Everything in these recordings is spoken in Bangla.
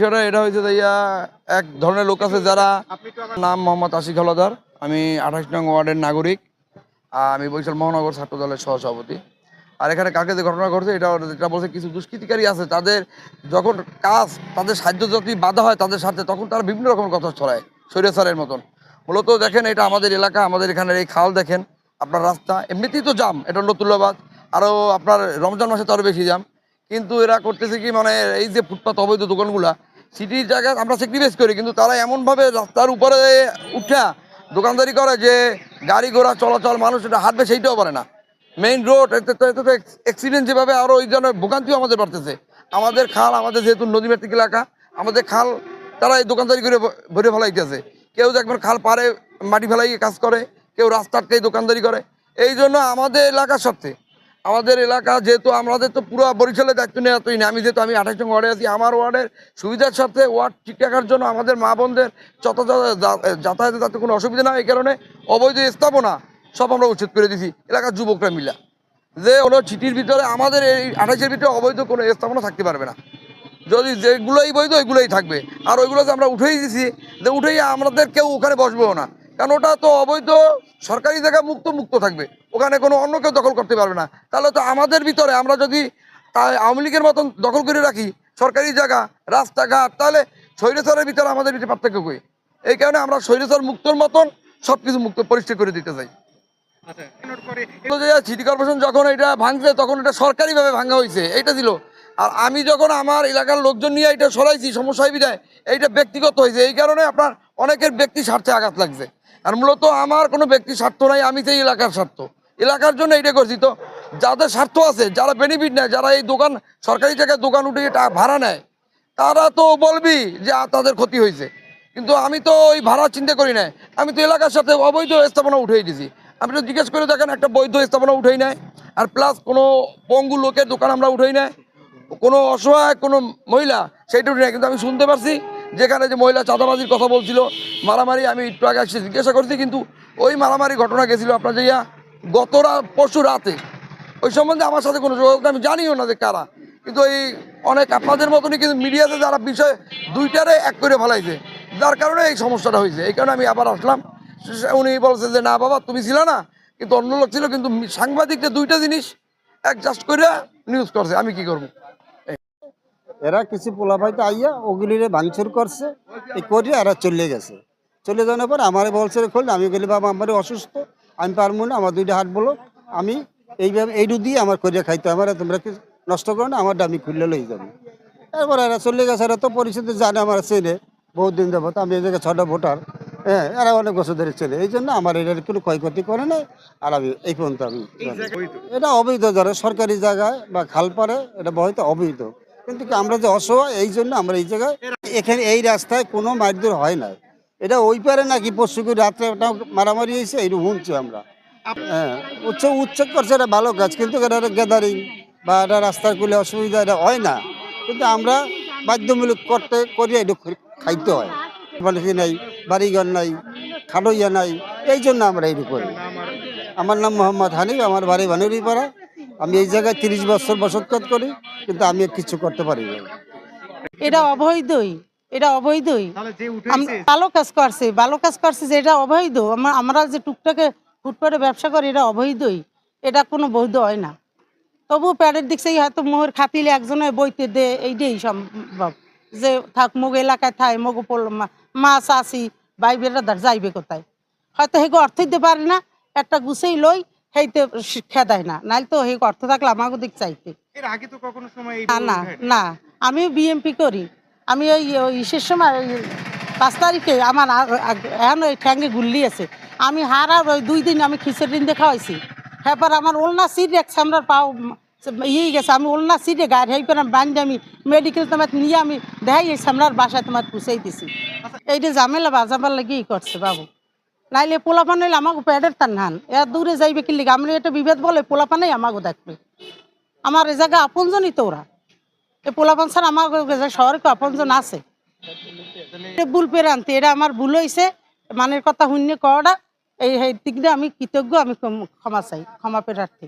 বিষয়টা এটা হয়েছে যাইয়া এক ধরনের লোক আছে যারা নাম মোহাম্মদ আশিক হলাদার, আমি আঠাশ নং ওয়ার্ডের নাগরিক আমি বরিশাল মহানগর ছাত্র দলের সহসভাপতি। আর এখানে কালকে যে ঘটনা ঘটছে, এটা যেটা বলছে, কিছু দুষ্কৃতিকারী আছে, তাদের যখন কাজ, তাদের সাহায্য যদি বাধা হয় তাদের সাথে, তখন তারা বিভিন্ন রকম কথা ছড়ায় শরীর স্বৈরাচারের মতন। মূলত দেখেন, এটা আমাদের এলাকা, আমাদের এখানের এই খাল দেখেন, আপনার রাস্তা, এমনিতেই তো জাম, এটা হলো তুল্যবাদ আরও আপনার রমজান মাসে তো আরও বেশি জাম। কিন্তু এরা করতেছে কি মানে এই যে ফুটপাত, অবৈধ দোকানগুলা সিটির জায়গায় আমরা স্যাক্রিফাইস করি, কিন্তু তারা এমনভাবে রাস্তার উপরে উঠা, দোকানদারি করে যে গাড়ি ঘোড়া চলাচল মানুষ এটা হাঁটবে সেইটাও পারে না। মেইন রোড এতে তো এতে তো অ্যাক্সিডেন্ট যেভাবে আরও ওই জন্য ভোগান্তিও আমাদের বাড়তেছে। আমাদের খাল, আমাদের যেহেতু নদীমাতৃক এলাকা, আমাদের খাল তারা এই দোকানদারি করে ভরে ফেলাইতেছে। কেউ দেখবেন খাল পারে মাটি ফেলাই কাজ করে, কেউ রাস্তা আটকাই দোকানদারি করে। এই জন্য আমাদের এলাকার স্বার্থে আমাদের এলাকা যেহেতু আমাদের তো পুরো বরিশালের দায়িত্ব নেওয়া তুই না। আমি যেহেতু আমি আঠাশ ওয়ার্ডে আছি, আমার ওয়ার্ডের সুবিধার সাথে ওয়ার্ড ঠিক রাখার জন্য আমাদের মা বোনদের যাতায়াতে যাতে কোনো অসুবিধা না। এই কারণে অবৈধ স্থাপনা সব আমরা উচ্ছেদ করে দিছি এলাকার যুবকরা মিলা। যে কোনো চিঠির ভিতরে আমাদের এই আঠাশের ভিতরে অবৈধ কোনো স্থাপনা থাকতে পারবে না। যদি যেগুলোই বৈধ, ওইগুলোই থাকবে। আর ওইগুলো আমরা উঠেই দিছি যে উঠেই আমাদের কেউ ওখানে বসবেও না। কারণ ওটা তো অবৈধ সরকারি জায়গা মুক্ত মুক্ত থাকবে। ওখানে কোনো অন্য কেউ দখল করতে পারবে না। তাহলে তো আমাদের ভিতরে আমরা যদি আওয়ামী লীগের মতন দখল করে রাখি সরকারি জায়গা রাস্তাঘাট তাহলে স্বৈরচরের ভিতরে আমাদের ভিতরে পার্থক্য কই? এই কারণে আমরা স্বৈরচর মুক্তর মতন সব কিছু মুক্ত পরিষ্কার করে দিতে চাই। আচ্ছা করে সিটি কর্পোরেশন যখন এটা ভাঙছে তখন এটা সরকারিভাবে ভাঙা হয়েছে এইটা ছিল। আর আমি যখন আমার এলাকার লোকজন নিয়ে এটা সরাইছি সমস্যা হয় বিদায় এইটা ব্যক্তিগত হয়েছে। এই কারণে আপনার অনেকের ব্যক্তি স্বার্থে আঘাত লাগছে। আর মূলত আমার কোনো ব্যক্তি স্বার্থ নাই, আমি সেই এলাকার স্বার্থ। এলাকার জন্য এইটা করছি। তো যাদের স্বার্থ আছে, যারা বেনিফিট নেয়, যারা এই দোকান, সরকারি জায়গায় দোকান উঠে টা- ভাড়া নেয়, তারা তো বলবি যে তাদের ক্ষতি হয়েছে। কিন্তু আমি তো ওই ভাড়া চিন্তা করি না আমি তো এলাকার সাথে অবৈধ স্থাপনা উঠেই দিছি। আপনি তো জিজ্ঞেস করে দেখেন, একটা বৈধ স্থাপনা উঠেই নেয় আর প্লাস কোনো পঙ্গু লোকের দোকান আমরা উঠেই নেয় কোনো অসহায় কোনো মহিলা, সেইটা উঠে নেয় কিন্তু আমি শুনতে পারছি যেখানে যে মহিলা চাঁদাবাজির কথা বলছিল, মারামারি, আমি একটু আগে জিজ্ঞাসা করছি, কিন্তু ওই মারামারি ঘটনা গেছিল আপনার যে গত পরশু রাতে। ওই সম্বন্ধে আমার সাথে কোনো যোগাযোগ, আমি জানিও না যে কারা। কিন্তু এই অনেক আপনাদের মতনই কিন্তু মিডিয়াতে যারা বিষয় দুইটারে এক করে ফেলাইছে, যার কারণে এই সমস্যাটা হয়েছে। এই কারণে আমি আবার আসলাম। উনি বলছে যে, না বাবা, তুমি ছিল না। কিন্তু অন্য লোক ছিল, কিন্তু সাংবাদিকদের দুইটা জিনিস অ্যাডজাস্ট করে নিউজ করছে, আমি কি করব? এরা কিছু পোলা পোলাপাইতে আইয়া ওগুলিরে ভাঙচুর করছে এই করে এরা চলে গেছে। চলে যাওয়ার পর আমার বলছে খোল আমি গেলি বাবা আমার অসুস্থ আমি পারব না আমার দুইটা হাত বলো। আমি এইভাবে এইটু দিয়ে আমার করিয়া খাইতে আমার তোমরা কি নষ্ট করো না আমার আমি খুললে লই যাব। এরপর এরা চলে গেছে এরা তো পরিস্থিতি জানে আমার চেনে বহুত দিন যাব আমি এই জায়গায় ছটা ভোটার হ্যাঁ এরা অনেক বছর ধরে চলে এই জন্য আমার এটার কোনো ক্ষয়ক্ষতি করে নাই আর আমি এই পর্যন্ত আমি এটা অবৈধ যারা সরকারি জায়গায় বা খালপাড়ে এটা হয়তো অবৈধ। কিন্তু আমরা যে অসহায়, এই জন্য আমরা এই জায়গায় এখানে এই রাস্তায় কোনো মারধর হয় না। এটা ওই পারে নাকি পরশু করে রাত্রে মারামারি হয়েছে, এই শুনছি আমরা। হ্যাঁ উচ্চ উচ্ছেদ করছে এটা ভালো কাজ, কিন্তু এটা গ্যাদারিং বা এটা রাস্তার কুলে অসুবিধা এটা হয় না। কিন্তু আমরা বাধ্যমূলক করতে করি এটা খাইতে হয়। বাড়ি নাই, বাড়িঘর নাই, খাটইয়া নাই, এই জন্য আমরা এটা করি। আমার নাম মোহাম্মদ হানিফ, আমার বাড়ি বানুরিপাড়া। আমি এই জায়গায় তিরিশ বছর বসতকাত করি কিন্তু আমি কিছু করতে পারি না। এটা অবৈধই এটা অবৈধই। ভালো কাজ করছে ভালো কাজ করছে যে এটা অবৈধ। আমরা আমরা যে টুকটাকে ফুটপাতে ব্যবসা করি এটা অবৈধই। এটা কোনো বৈধ হয় না। তবু প্যাডের দিক সেই হয়তো মোহর খাতিলে একজনে বইতে দে এইটাই সম্ভব। যে থাক মুগ এলাকায় থাই মগ মাছ আসি বাইবেরা যাইবে কোথায়? হয়তো হেগো অর্থ দিতে পারে না একটা গুছেই লই হেইতে শিক্ষা দেয় না। নাহলে তো হেগো অর্থ থাকলে আমাকে দিক চাইতে। এর আগে তো কখনো সময় না না। না। আমিও বিএমপি করি। আমি ওই ইসের সময় ওই পাঁচ তারিখে আমার এখন ওই ঠ্যাঙ্গে গুল্লি আছে। আমি হার আর ওই দুই দিন আমি খিচুড়ি দিন দেখা হয়েছি। হ্যাঁ আমার ওলনা সিট এক সামরার পাও ইয়ে গেছে। আমি ওলনা সিটে গাড়ি হেই করে বান্ধে আমি মেডিকেল তোমার নিয়ে আমি দেখাই এই সামরার বাসায় তোমার পুষাই দিছি। এইটা ঝামেলা বাজাবার লাগে ই করছে বাবু। নাইলে পোলাপান হইলে আমাকে প্যাডের তার নান এর দূরে যাইবে কি লিগে? আমি এটা বিভেদ বলে পোলাপানেই আমাকে দেখবে। আমার এ জায়গা আপনজনই তো ওরা। এ পোলাপান স্যার আমার শহরে আপনজন আছে? ভুল পেরে আনতে এটা আমার ভুল হয়েছে মানের কথা শূন্য করা এই এই দিক দিয়ে আমি কৃতজ্ঞ আমি ক্ষমা চাই ক্ষমা পেরার্থী।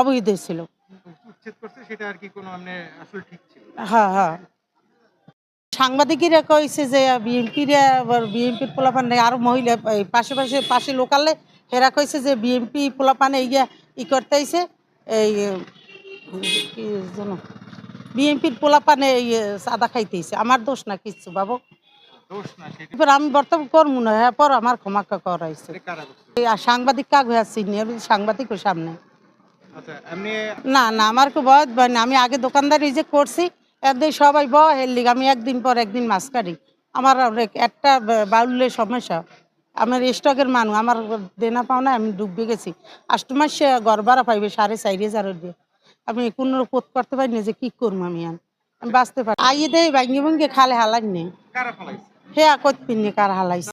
অবৈধ ছিল। উচ্ছেদ করছে সাংবাদিকেরা কইছে যে বিএনপির বিএনপির পোলাপান নেই আরও মহিলা পাশে পাশে পাশে লোকালে হেরা কইছে যে বিএনপি পোলাপানে ইয়া ই করতে আইছে এই কি যেন বিএনপির পোলাপানে এই সাদা খাইতেছে আমার দোষ না কিচ্ছু বাবু। এবার আমি বর্তমান করব না হ্যাঁ পর আমার ক্ষমা করাইছে। সাংবাদিক কাক হয়ে আসছি সাংবাদিক সামনে। আচ্ছা না না আমার খুব বয়স না। আমি আগে দোকানদারি যে করছি একদিন সবাই ব হেললিক আমি একদিন পর একদিন মাছ কাটি। আমার একটা বাউলের সমস্যা। আমার স্টকের মানুষ আমার দেনা পাওনা আমি ডুববে গেছি। আষ্ট মাস ঘর ভাড়া পাইবে সাড়ে চার হাজার দিয়ে আমি কোনো পোত করতে পারি না যে কি করব আমি আর। আমি বাঁচতে পারি আইয়ে দেয় ভাঙ্গি ভাঙ্গি খালে হালাই নেই হ্যাঁ কত পিনে কার হালাইছে।